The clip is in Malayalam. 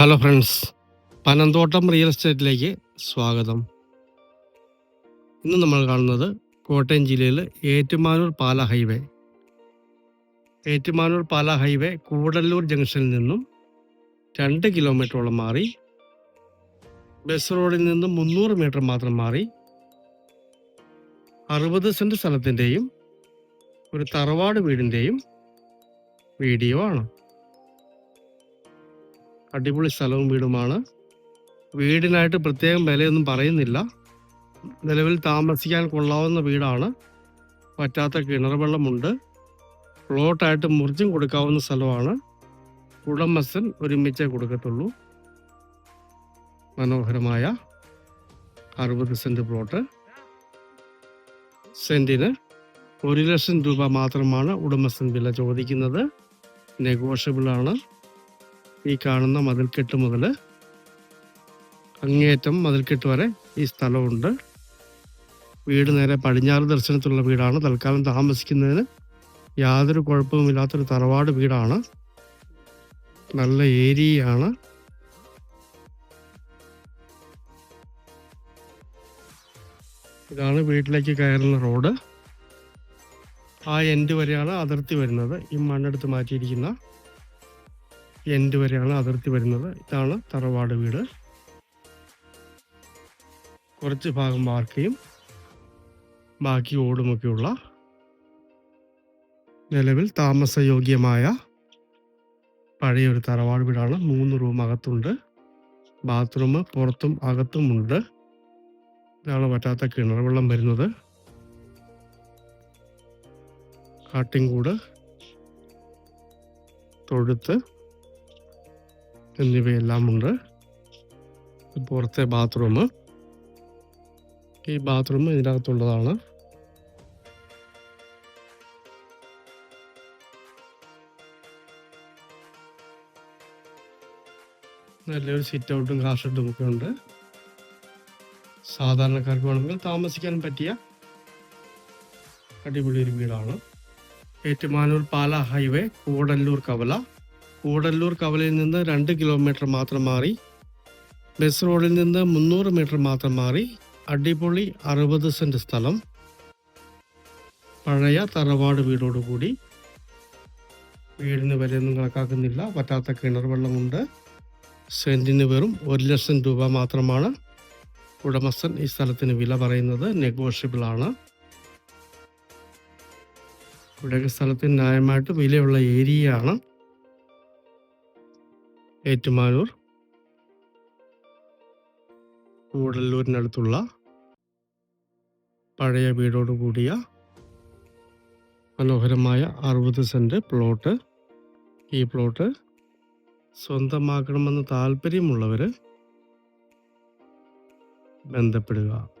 ഹലോ ഫ്രണ്ട്സ് പനന്തോട്ടം റിയൽ എസ്റ്റേറ്റിലേക്ക് സ്വാഗതം. ഇന്ന് നമ്മൾ കാണുന്നത് കോട്ടയം ജില്ലയിൽ ഏറ്റുമാനൂർ പാല ഹൈവേ. ഏറ്റുമാനൂർ പാല ഹൈവേ കൂടല്ലൂർ ജംഗ്ഷനിൽ നിന്നും രണ്ട് കിലോമീറ്ററോളം മാറി ബസ് റോഡിൽ നിന്നും മുന്നൂറ് മീറ്റർ മാത്രം മാറി അറുപത് സെന്റ് സ്ഥലത്തിന്റെയും ഒരു തറവാട് വീടിന്റെയും വീഡിയോ ആണ്. അടിപൊളി സ്ഥലവും വീടുമാണ്. വീടിനായിട്ട് പ്രത്യേകം വിലയൊന്നും പറയുന്നില്ല. നിലവിൽ താമസിക്കാൻ കൊള്ളാവുന്ന വീടാണ്. പറ്റാത്ത കിണർ വെള്ളമുണ്ട്. പ്ലോട്ടായിട്ട് മുറിച്ചും കൊടുക്കാവുന്ന സ്ഥലമാണ്. ഉടമസ്ഥൻ ഒരുമിച്ചേ കൊടുക്കത്തുള്ളൂ. മനോഹരമായ അറുപത് സെന്റ് പ്ലോട്ട് സെന്റിന് ഒരു ലക്ഷം രൂപ മാത്രമാണ് ഉടമസ്ഥൻ വില ചോദിക്കുന്നത്. നെഗോഷ്യബിൾ ആണ്. ഈ കാണുന്ന മതിൽക്കെട്ട് മുതൽ അങ്ങേയറ്റം മതിൽക്കെട്ട് വരെ ഈ സ്ഥലമുണ്ട്. വീട് നേരെ പടിഞ്ഞാറ് ദർശനത്തിലുള്ള വീടാണ്. തൽക്കാലം താമസിക്കുന്നതിന് യാതൊരു കുഴപ്പവുമില്ലാത്തൊരു തറവാട് വീടാണ്. നല്ല ഏരിയയാണ്. ഇതാണ് വീട്ടിലേക്ക് കയറുന്ന റോഡ്. ആ എൻഡ് വരെയാണ് അതിർത്തി വരുന്നത്. ഈ മണ്ണെടുത്ത് മാറ്റിയിരിക്കുന്ന എൻഡ് വരെയാണ് അതിർത്തി വരുന്നത്. ഇതാണ് തറവാട് വീട്. കുറച്ച് ഭാഗം വാർക്കയും ബാക്കി ഓടുമൊക്കെയുള്ള നിലവിൽ താമസയോഗ്യമായ പഴയൊരു തറവാട് വീടാണ്. മൂന്ന് റൂം അകത്തുണ്ട്. ബാത്റൂം പുറത്തും അകത്തുമുണ്ട് ഇതാണ് പറ്റാത്ത കിണർ വെള്ളം വരുന്നത് കാട്ടിൻകൂട് തൊഴുത്ത്. എന്നിവയെല്ലാം ഉണ്ട് പുറത്തെ ബാത്റൂം ഈ ബാത്റൂം ഇതിനകത്തുള്ളതാണ്. നല്ലൊരു സിറ്റ് ഔട്ടും കാർ ഷെഡും ഒക്കെ ഉണ്ട്. സാധാരണക്കാർക്ക് വേണമെങ്കിൽ താമസിക്കാൻ പറ്റിയ അടിപൊളി ഒരു വീടാണ്. ഏറ്റുമാനൂർ പാല ഹൈവേ കൂടല്ലൂർ കവല. കൂടല്ലൂർ കവലയിൽ നിന്ന് രണ്ട് കിലോമീറ്റർ മാത്രം മാറി ബസ് റോഡിൽ നിന്ന് മുന്നൂറ് മീറ്റർ മാത്രം മാറി അടിപൊളി അറുപത് സെന്റ് സ്ഥലം പഴയ തറവാട് വീടോടുകൂടി വീടിന് വിലയൊന്നും കണക്കാക്കുന്നില്ല പറ്റാത്ത കിണർ വെള്ളമുണ്ട്. സെന്റിന് വെറും ഒരു ലക്ഷം രൂപ മാത്രമാണ്. ഉടമസ്ഥൻ ഈ സ്ഥലത്തിന് വില പറയുന്നത് നെഗോഷ്യബിൾ ആണ്. ഇവിടെയൊക്കെ സ്ഥലത്തിന് ന്യായമായിട്ട് വിലയുള്ള ഏരിയയാണ്. ഏറ്റുമാനൂർ കൂടല്ലൂരിനടുത്തുള്ള പഴയ വീടോട് കൂടിയ മനോഹരമായ അറുപത് സെന്റ് പ്ലോട്ട്. ഈ പ്ലോട്ട് സ്വന്തമാക്കണമെന്ന് താല്പര്യമുള്ളവർ ബന്ധപ്പെടുക.